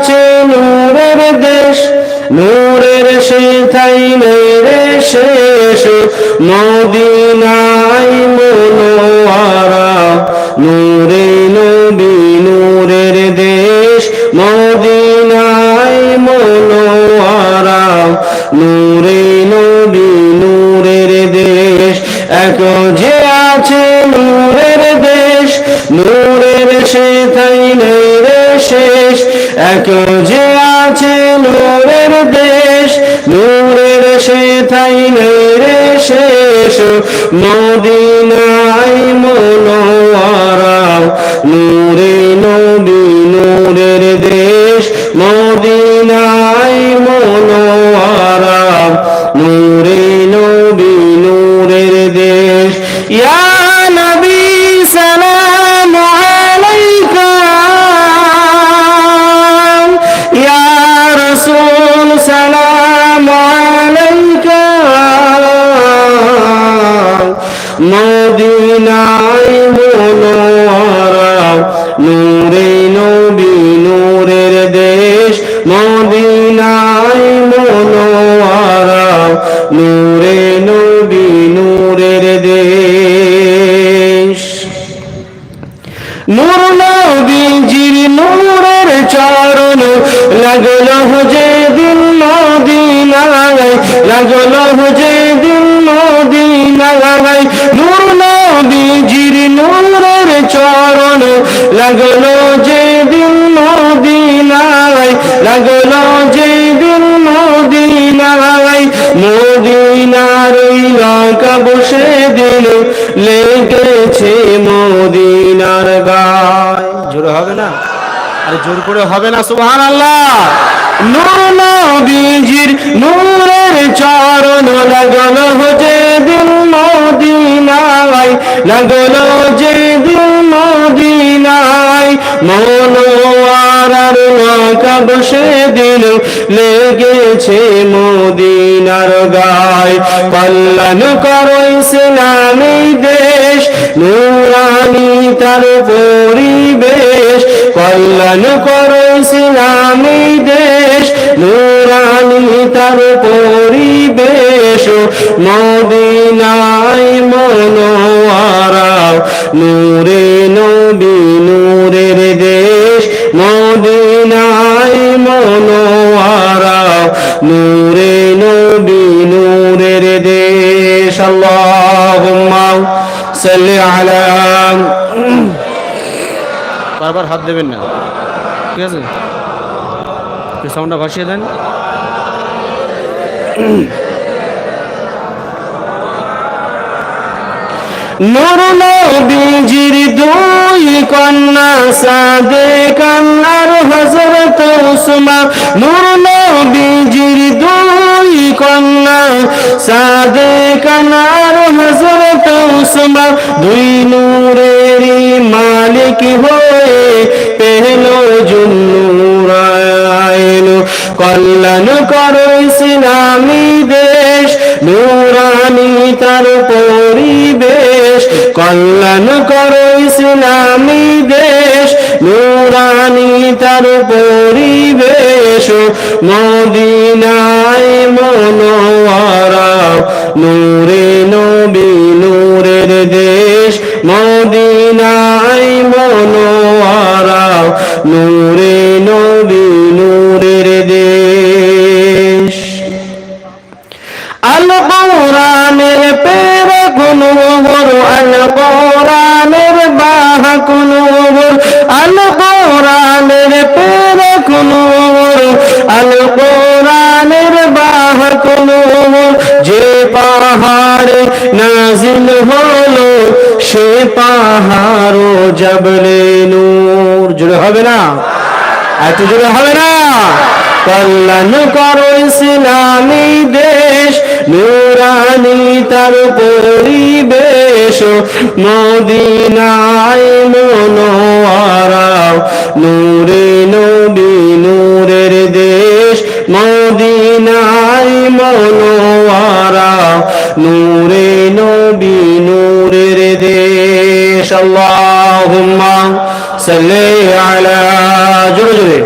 আছে নূরের দেশ, নূরের সে থাই রে শেষ। মদিনায় মনোয়ারা, নূরে নবী, নূরের দেশ। মদিনায় মনোয়ারা, নূরে নবী, নূরের দেশ। এক যে আছে নূরের দেশ, নূরের সে তাই নেই রে শেষ। এক যে আছে নূরের দেশ, নূরের সে থাই রে শেষ। মদিনায় মনোয়ারা নূরে নবী মদিনায় মনোয়ারা নূরে নবী, নূরের দেশ। মদিনায় মনোয়ারা নূরে নবী, নূরের দেশ। নূর নবীজির নূরের চরণ, লাগল যে দিন মদিনায়, লাগল যে মদিনায় নূর নবীজির নূরের চরণ লাগল যে দিন মদিনায় লাগল যে দিন মদিনায়। মদিনার ইলাকা বসে দিল লেগেছে মদিনার গায়। জোরে হবে না? আরে জোর করে হবে না সুবহান আল্লাহ নূর নবীজির নূরের চরণ লাগল লাগল যে দিন মদিনায়, মনোয়ারার নৌকা বসে দিল লেগেছে মদিনার গায়। কল্যাণ করো ইসলামী দেশ, নুরানি তার পরিবেশ। কল্যাণ করো ইসলামী দেশ, নুরানি তার পরিবেশ। মদিনায় মনোয়ারা নূরে নবী, নূরের দেশ, মদিনায় মনোয়ারা নূরে নবী, নূরের দেশ, আল্লাহুম্মা সাল্লি আলা বারবার হাত দেবেন না। ঠিক আছে? সাউন্ডটা ভাসিয়ে দেন। নূর নবীজির দুই কন্যা, সাদে কান্নার হজরত উসমা নূর নবীজির দুই কন্যা, সাদে কান্নার হজরত উসমা দুই নূরেরই মালিক হয়ে পেল জুন্নুরায়ন কল্যাণ করো ইসলামী দেশ, নুরানি তার কল্যাণ করো ইসলামী দেশ, নুরানি তার পরিবেশ। মদিনায় মনোয়ারা নূরে নবী নূরের দেশ, মদিনায় মনোয়ারা নূরে নবী নূরের দেশ। আল কোরআনের পের কোনো আল কোরআনের বাহ কোনো আল কোরআনের পের কোনো আল কোরআনের বাহ কোনো যে পাহাড়ে নাজিল হলো, সে পাহাড় জবলে নূর। জুড়ে হবে না? এত জোরে হবে না? কল্যাণ করো ইসলামী দেশ, নুরানি তার পরিবেশ। মদিনায় মনোয়ারাও নূরে নবী নূরের দেশ। মদিনায় মনোয়ারাও নূরে নবী নূরের দেশ। আল্লাহুম্মা সাল্লি আলা, জোরে জোরে।